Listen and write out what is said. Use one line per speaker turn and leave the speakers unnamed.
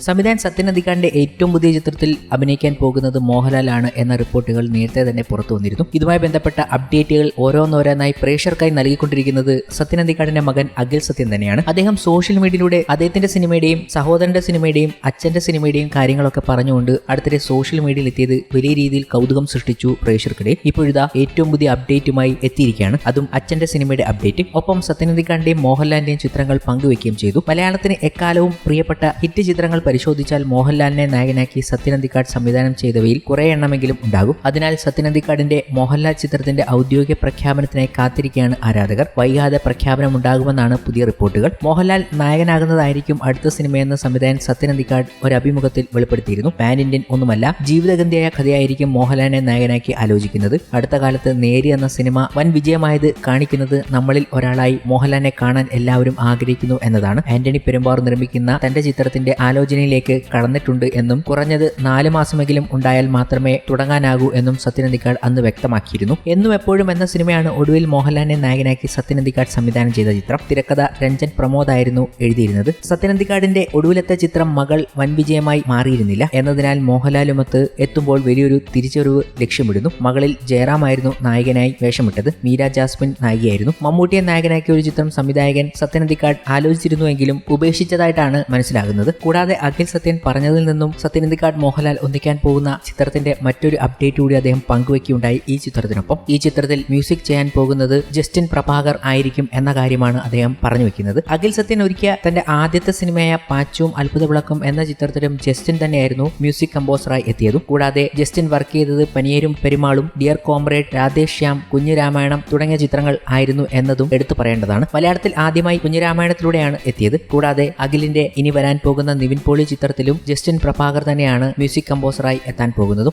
സംവിധാൻ സത്യനന്ദിക്കാടിന്റെ ഏറ്റവും പുതിയ ചിത്രത്തിൽ അഭിനയിക്കാൻ പോകുന്നത് മോഹൻലാലാണ് എന്ന റിപ്പോർട്ടുകൾ നേരത്തെ തന്നെ പുറത്തു വന്നിരുന്നു. ഇതുമായി ബന്ധപ്പെട്ട അപ്ഡേറ്റുകൾ ഓരോന്നോരോന്നായി പ്രേക്ഷകർക്കായി നൽകിക്കൊണ്ടിരിക്കുന്നത് സത്യനന്ദിക്കാടിന്റെ മകൻ അഖിൽ സത്യൻ തന്നെയാണ്. അദ്ദേഹം സോഷ്യൽ മീഡിയയിലൂടെ അദ്ദേഹത്തിന്റെ സിനിമയുടെയും സഹോദരന്റെ സിനിമയുടെയും അച്ഛന്റെ സിനിമയുടെയും കാര്യങ്ങളൊക്കെ പറഞ്ഞുകൊണ്ട് അടുത്തിടെ സോഷ്യൽ മീഡിയയിൽ എത്തിയത് വലിയ രീതിയിൽ കൗതുകം സൃഷ്ടിച്ചു പ്രേക്ഷർക്കിടെ ഇപ്പോഴിതാ ഏറ്റവും പുതിയ അപ്ഡേറ്റുമായി എത്തിയിരിക്കുകയാണ്. അതും അച്ഛന്റെ സിനിമയുടെ അപ്ഡേറ്റ്. ഒപ്പം സത്യനന്ദിക്കാടിന്റെയും മോഹൻലാലിന്റെയും ചിത്രങ്ങൾ പങ്കുവെക്കുകയും ചെയ്തു. മലയാളത്തിന് എക്കാലവും പ്രിയപ്പെട്ട ഹിറ്റ് ചിത്രങ്ങൾ പരിശോധിച്ചാൽ മോഹൻലാലിനെ നായകനാക്കി സത്യനന്ദിക്കാട് സംവിധാനം ചെയ്തവയിൽ കുറേ എണ്ണമെങ്കിലും ഉണ്ടാകും. അതിനാൽ സത്യനന്ദിക്കാടിന്റെ മോഹൻലാൽ ചിത്രത്തിന്റെ ഔദ്യോഗിക പ്രഖ്യാപനത്തിനായി കാത്തിരിക്കുകയാണ് ആരാധകർ. വൈകാതെ പ്രഖ്യാപനം ഉണ്ടാകുമെന്നാണ് പുതിയ റിപ്പോർട്ടുകൾ. മോഹൻലാൽ നായകനാകുന്നതായിരിക്കും അടുത്ത സിനിമയെന്ന് സംവിധായകൻ സത്യനന്ദിക്കാട് ഒരു അഭിമുഖത്തിൽ വെളിപ്പെടുത്തിയിരുന്നു. പാൻ ഇന്ത്യൻ ഒന്നുമല്ല ജീവിതഗന്ധിയായ കഥയായിരിക്കും മോഹൻലാലിനെ നായകനാക്കി ആലോചിക്കുന്നത്. അടുത്ത കാലത്ത് നേരി എന്ന സിനിമ വൻ വിജയമായത് കാണിക്കുന്നത് നമ്മളിൽ ഒരാളായി മോഹൻലാലിനെ കാണാൻ എല്ലാവരും ആഗ്രഹിക്കുന്നു എന്നതാണ്. ആന്റണി പെരുമ്പാർ നിർമ്മിക്കുന്ന തന്റെ ചിത്രത്തിന്റെ ആലോചനയിലേക്ക് കടന്നിട്ടുണ്ട് എന്നും കുറഞ്ഞത് നാല് മാസമെങ്കിലും ഉണ്ടായാൽ മാത്രമേ തുടങ്ങാനാകൂ എന്നും സത്യനന്ദിക്കാട് അന്ന് വ്യക്തമാക്കിയിരുന്നു. എന്നും എപ്പോഴും എന്ന സിനിമയാണ് ഒടുവിൽ മോഹൻലാലിനെ നായകനാക്കി സത്യനന്ദിക്കാട് സംവിധാനം ചെയ്ത ചിത്രം. തിരക്കഥ രഞ്ജൻ പ്രമോദ് ആയിരുന്നു എഴുതിയിരുന്നത്. സത്യനന്ദിക്കാടിന്റെ ഒടുവിലത്തെ ചിത്രം മകൾ വൻ വിജയമായി മാറിയിരുന്നില്ല. എന്നതിനാൽ മോഹൻലാലുമൊത്ത് എത്തുമ്പോൾ വലിയൊരു തിരിച്ചറിവ് ലക്ഷ്യമിടുന്നു. മകളിൽ ജയറാമായിരുന്നു നായകനായി വേഷമിട്ടത്. മീര ജാസ്മിൻ നായികയായിരുന്നു. മമ്മൂട്ടിയെ നായകനാക്കിയ ഒരു ചിത്രം സംവിധായകൻ സത്യനന്ദിക്കാട് ആലോചിച്ചിരുന്നുവെങ്കിലും ഉപേക്ഷിച്ചതായിട്ടാണ് മനസ്സിലാകുന്നത്. കൂടാതെ അഖിൽ സത്യൻ പറഞ്ഞതിൽ നിന്നും സത്യനന്ദിക്കാട് മോഹൻലാൽ ഒന്നിക്കാൻ പോകുന്ന ചിത്രത്തിന്റെ മറ്റൊരു അപ്ഡേറ്റ് കൂടി അദ്ദേഹം പങ്കുവയ്ക്കുകയുണ്ടായി ഈ ചിത്രത്തിനൊപ്പം. ഈ ചിത്രത്തിൽ മ്യൂസിക് ചെയ്യാൻ പോകുന്നത് ജസ്റ്റിൻ പ്രഭാകർ ആയിരിക്കും എന്ന കാര്യമാണ് അദ്ദേഹം പറഞ്ഞു വെക്കുന്നത്. അഖിൽ സത്യൻ ഒരുക്കിയ തന്റെ ആദ്യത്തെ സിനിമയായ പാച്ചും അത്ഭുത വിളക്കും എന്ന ചിത്രത്തിലും ജസ്റ്റിൻ തന്നെയായിരുന്നു മ്യൂസിക് കമ്പോസറായി എത്തിയതും. കൂടാതെ ജസ്റ്റിൻ വർക്ക് ചെയ്തത് പനിയേരും പെരുമാളും ഡിയർ കോംറേഡ് രാധേഷ് ശ്യാം കുഞ്ഞുരാമായണം തുടങ്ങിയ ചിത്രങ്ങൾ ആയിരുന്നു എന്നതും എടുത്തു പറയേണ്ടതാണ്. മലയാളത്തിൽ ആദ്യമായി കുഞ്ഞുരാമായണത്തിലൂടെയാണ് എത്തിയത്. കൂടാതെ അഖിലിന്റെ ഇനി വരാൻ പോകുന്ന നിവിൻ പോളി ചിത്രത്തിലും ജസ്റ്റിൻ പ്രഭാകർ തന്നെയാണ് മ്യൂസിക് കമ്പോസറായി എത്താൻ പോകുന്നതും.